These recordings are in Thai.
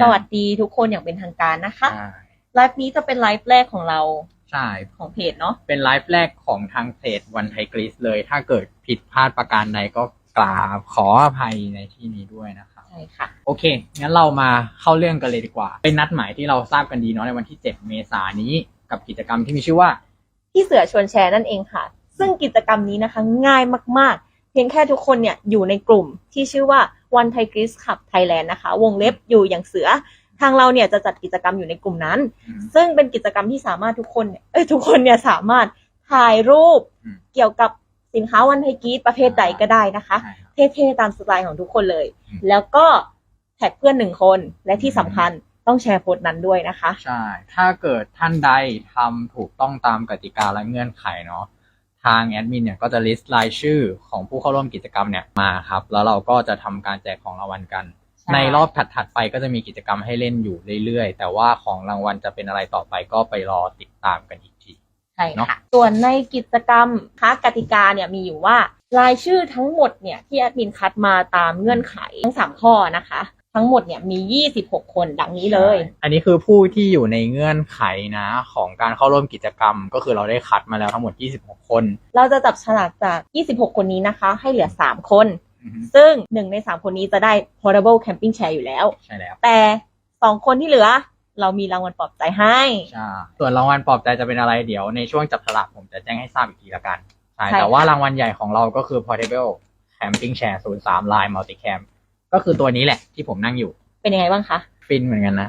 สวัสดีทุกคนอย่างเป็นทางการนะคะใช่ไลฟ์นี้จะเป็นไลฟ์แรกของเราใช่ของเพจเนาะเป็นไลฟ์แรกของทางเพจวันไทยกรีซเลย ถ้าเกิดผิดพลาดประการใดก็กราบขออภัยในที่นี้ด้วยนะครับใช่ค่ะ โอเค งั้นเรามาเข้าเรื่องกันเลยดีกว่า เป็นนัดหมายที่เราทราบกันดีเนาะในวันที่ 7 เมษายนนี้กับกิจกรรมที่มีชื่อว่า ที่เสือชวนแชร์นั่นเองค่ะ ซึ่งกิจกรรมนี้นะคะ ง่ายมาก ๆ เพียงแค่ทุกคนเนี่ยอยู่ในกลุ่มที่ชื่อว่า One Thai g r i s Club Thailand นะคะ วงเล็บอยู่อย่างเสือ ทางเราเนี่ยจะจัดกิจกรรมอยู่ในกลุ่มนั้น ซึ่งเป็นกิจกรรมที่สามารถทุกคนเนี่ยเอ้ยทุกคนเนี่ยสามารถถ่ายรูปอืมเกี่ยวกับสินค้าวันไทยกรีดประเภทใดก็ได้นะคะใช่ครับเท่ๆตามสไตล์ของทุกคนเลยอืมแล้วก็แท็กเพื่อนหนึ่งคนและที่สำคัญต้องแชร์โพสต์นั้นด้วยนะคะ ใช่ ถ้าเกิดท่านใดทำถูกต้องตามกติกาและเงื่อนไขเนาะ ทางแอดมินเนี่ยก็จะ list รายชื่อของผู้เข้าร่วมกิจกรรมเนี่ยมาครับ แล้วเราก็จะทำการแจกของรางวัลกันใช่ในรอบถัดๆไปก็จะมีกิจกรรมให้เล่นอยู่เรื่อยๆ แต่ว่าของรางวัลจะเป็นอะไรต่อไปก็ไปรอติดตามกันอีกที ใช่เนอะค่ะ ส่วนในกิจกรรมคะกติกาเนี่ยมีอยู่ว่ารายชื่อทั้งหมดเนี่ยที่แอดมินคัดมาตามเงื่อนไขทั้งสามข้อนะคะ ทั้งหมดเนี่ยมี 26 คนดังนี้เลยใช่อันนี้คือผู้ที่อยู่ในเงื่อนไขนะของการเข้าร่วมกิจกรรม ก็คือเราได้คัดมาแล้วทั้งหมด 26 คน เราจะจับฉลากจาก 26 คนนี้นะคะ ให้เหลือ 3 คนอือฮึซึ่งหนึ่งใน 3 คนนี้จะได้ portable camping chair อยู่แล้ว ใช่แล้ว แต่ 2 คนที่เหลือเรามีรางวัลปลอบใจให้ ใช่ ส่วนรางวัลปลอบใจจะเป็นอะไรเดี๋ยวในช่วงจับฉลากผมจะแจ้งให้ทราบอีกทีละกัน ใช่ใช่แต่ว่าค่ะรางวัลใหญ่ของเราก็คือ portable camping chair 03 line multicam ก็คือตัวนี้แหละ ที่ผมนั่งอยู่ เป็นยังไงบ้างคะ ฟินเหมือนกันนะ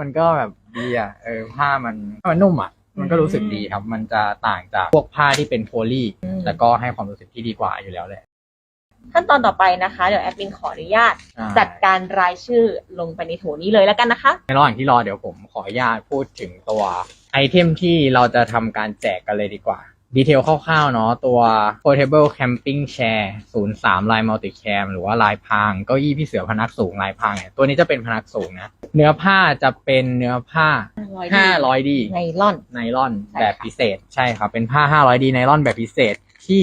มันก็แบบดีอะเออผ้ามันมันนุ่มอะ มันก็รู้สึกดีครับ มันจะต่างจากพวกผ้าที่เป็นโพลีอืมแต่ก็ให้ความรู้สึกที่ดีกว่าอยู่แล้วแหละขั้นตอนต่อไปนะคะ เดี๋ยวแอดมินขออนุญาตใช่จัดการรายชื่อลงไปในโถนี้เลยแล้วกันนะคะ ในระหว่างที่รอเดี๋ยวผมขออนุญาตพูดถึงตัวไอเทมที่เราจะทำการแจกกันเลยดีกว่า ดีเทลคร่าวๆเนาะตัว portable camping chair 03ลาย multicam หรือว่าลายพรางเก้าอี้พี่เสือพนักสูงลายพรางเนี่ยตัวนี้จะเป็นพนักสูงนะ เนื้อผ้าจะเป็นเนื้อผ้า 500ดีไนลอนไนลอนใช่ค่ะแบบพิเศษ ใช่ครับ เป็นผ้า 500ดีไนลอนแบบพิเศษที่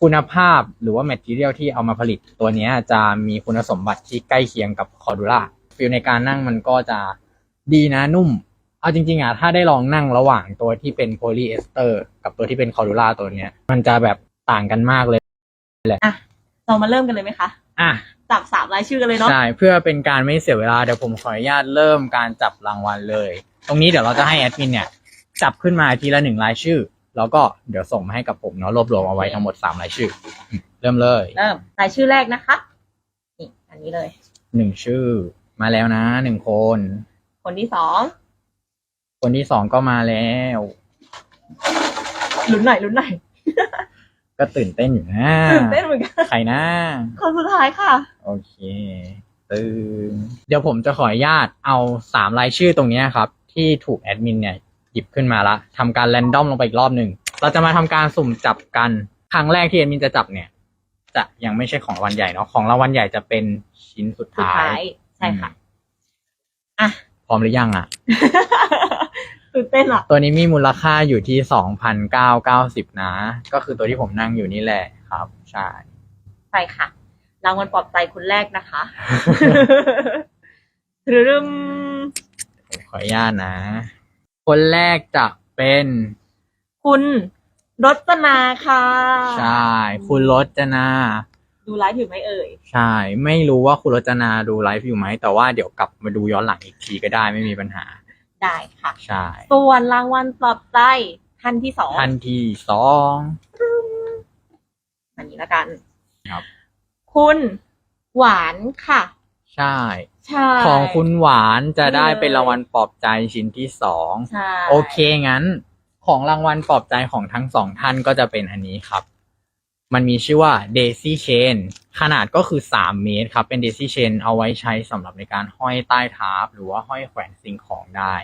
คุณภาพหรือว่าแมท e เ i ียลที่เอามาผลิตตัวเนี้ยจะมีคุณสมบัติที่ใกล้เคียงกับคอร์ดูล่าฟิลในการนั่งมันก็จะดีนะนุ่ม เอาจริงๆอะถ้าได้ลองนั่งระหว่างตัวที่เป็นโพลีเอสเตอร์กับตัวที่เป็นคอร์ดูล่าตัวเนี้ย มันจะแบบต่างกันมากเลยเรามาเริ่มกันเลยไหมคะอะจับสามรายชื่อกันเลยเนาะใช่เพื่อเป็นการไม่เสียเวลาเดี๋ยวผมขออนุญาตเริ่มการจับรางวัลเลย ตรงนี้เดี๋ยวเราจะให้แอดมินเนี่ย จับขึ้นมาทีละหนึ่งรายชื่อ แล้วก็เดี๋ยวส่งมาให้กับผมเนาะรวบรวมเอาไว้ทั้งหมดสามรายชื่ออืมเริ่มเลยเริ่มรายชื่อแรกนะคะนี่อันนี้เลยหนึ่งชื่อมาแล้วนะหนึ่งคน คนที่สอง คนที่สองก็มาแล้ว ลุ้นหน่อยลุ้นหน่อยก็ตื่นเต้นอยู่นะตื่นเต้นเหมือนกันใครนะคนสุดท้ายค่ะ โอเคตื่นเดี๋ยวผมจะขออนุญาตเอาสามรายชื่อตรงเนี้ยครับ ที่ถูกแอดมินเนี่ยหยิบขึ้นมาละทำการแรนดอมลงไปอีกรอบหนึ่งเราจะมาทำการสุ่มจับกัน ครั้งแรกที่แอดมินจะจับเนี่ย จะยังไม่ใช่ของรางวัลใหญ่เนาะของรางวัลใหญ่จะเป็นชิ้นสุดสุดท้าท้ายยใช่ค่ะอืมอะพร้อมหรือยังอะ ตื่นเต้นอะ ตัวนี้มีมูลค่าอยู่ที่สองพันเก้าเก้าสิบนะ ก็คือตัวที่ผมนั่งอยู่นี่แหละครับ ใช่ ใช่ค่ะ รางวัลปลอบใจคนแรกนะคะรึมผมขออนุญาตนะ คนแรกจะเป็น คุณรจนาค่ะ ใช่ คุณรจนา ดูไลฟ์อยู่ไหมเอ่ย ใช่ ไม่รู้ว่าคุณรจนาดูไลฟ์อยู่ไหม แต่ว่าเดี๋ยวกลับมาดูย้อนหลังอีกทีก็ได้ไม่มีปัญหา ได้ค่ะ ใช่ส่วนรางวัลปลอบใจท่านที่สองทันทีสองอันนี้ละกัน ครับ คุณหวานค่ะ ใช่ ใช่ ของคุณหวานจะได้นี่เลยเป็นรางวัลปลอบใจชิ้นที่สองใช่โอเคงั้น ของรางวัลปลอบใจของทั้งสองท่านก็จะเป็นอันนี้ครับ มันมีชื่อว่า Daisy Chain ขนาดก็คือ 3 เมตรครับ เป็น Daisy Chain เอาไว้ใช้สำหรับในการห้อยใต้ทาร์ปหรือว่าห้อยแขวนสิ่งของได้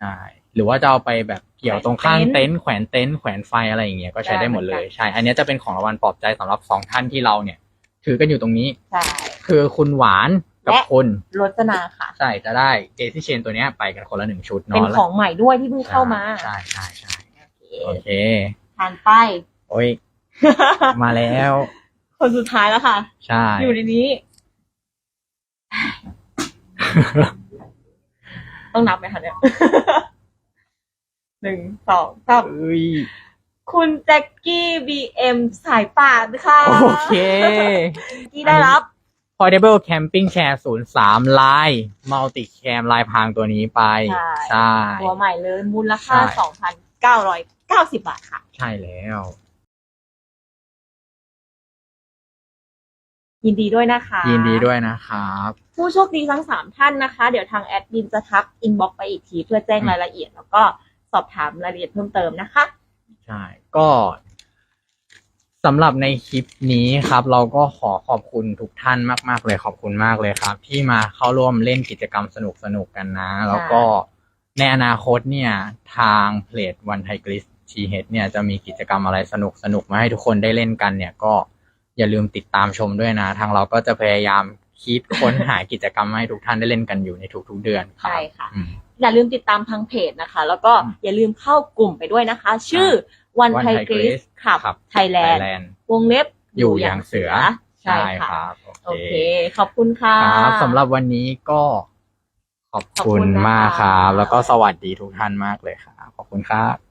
ใช่หรือว่าจะเอาไปแบบเกี่ยวตรงข้างเต็นท์แขวนเต็นท์แขวนไฟอะไรอย่างเงี้ยก็ใช้ได้หมดเลยใช่ อันเนี้ยจะเป็นของรางวัลปลอบใจสำหรับสองท่านที่เราเนี่ย ถือกันอยู่ตรงนี้ ใช่ คือคุณหวานกับและคุณรจนาค่ะ ใช่จะได้ Daisy Chain ตัวเนี้ยไปกันคนละหนึ่งชุดเป็นเนาะของใหม่ด้วยที่เพิ่งเข้ามา ใช่ใช่ใช่โอเคโอเคผ่านไปโอ้ย มาแล้ว คนสุดท้ายแล้วค่ะ ใช่ อยู่ในนี้ ต้องนับไหมคะเนี่ยหนึ่งสองสามเอ้ยคุณแจ็คกี้บีเอ็มสายป่านค่ะ โอเค ที่ได้รับ Portable Camping Chair 03 ลาย Multi Cam ลายพรางตัวนี้ไปใช่ใช่ ตัวใหม่เลยมูลค่าใช่สองพันเก้าร้อยเก้าสิบบาทค่ะ ใช่แล้ว ยินดีด้วยนะคะ ยินดีด้วยนะครับ ผู้โชคดีทั้งสามท่านนะคะ เดี๋ยวทางแอดมินจะทักอินบ็อกไปอีกทีเพื่อแจ้งรายละเอียด แล้วก็สอบถามรายละเอียดเพิ่มเติมนะคะ ใช่ ก็สำหรับในคลิปนี้ครับ เราก็ขอขอบคุณทุกท่านมาก ๆ เลยขอบคุณมากเลยครับ ที่มาเข้าร่วมเล่นกิจกรรมสนุกๆกันนะ แล้วก็ในอนาคตเนี่ย ทางเพจวันไทกริสชีเฮดเนี่ยจะมีกิจกรรมอะไรสนุกๆมาให้ทุกคนได้เล่นกันเนี่ยก็ อย่าลืมติดตามชมด้วยนะ ทางเราก็จะพยายามคิดค้นหากิจกรรมมาให้ทุกท่านได้เล่นกันอยู่ในทุกๆเดือนครับใช่ค่ะ อืม อย่าลืมติดตามทางเพจนะคะ แล้วก็อืมอย่าลืมเข้ากลุ่มไปด้วยนะคะ ชื่อ One One Thai Thai Grace Grace ขับครับ Thailand Thailand วงเล็บอยู่อย่างเสือใช่คค่ะ รับ โอเค ขอบคุณค่ะ ครับสำหรับวันนี้ก็ขอบขอบคุคุณณนะคะ มากครับ แล้วก็สวัสดีทุกท่านมากเลยครับขอบคุณครับ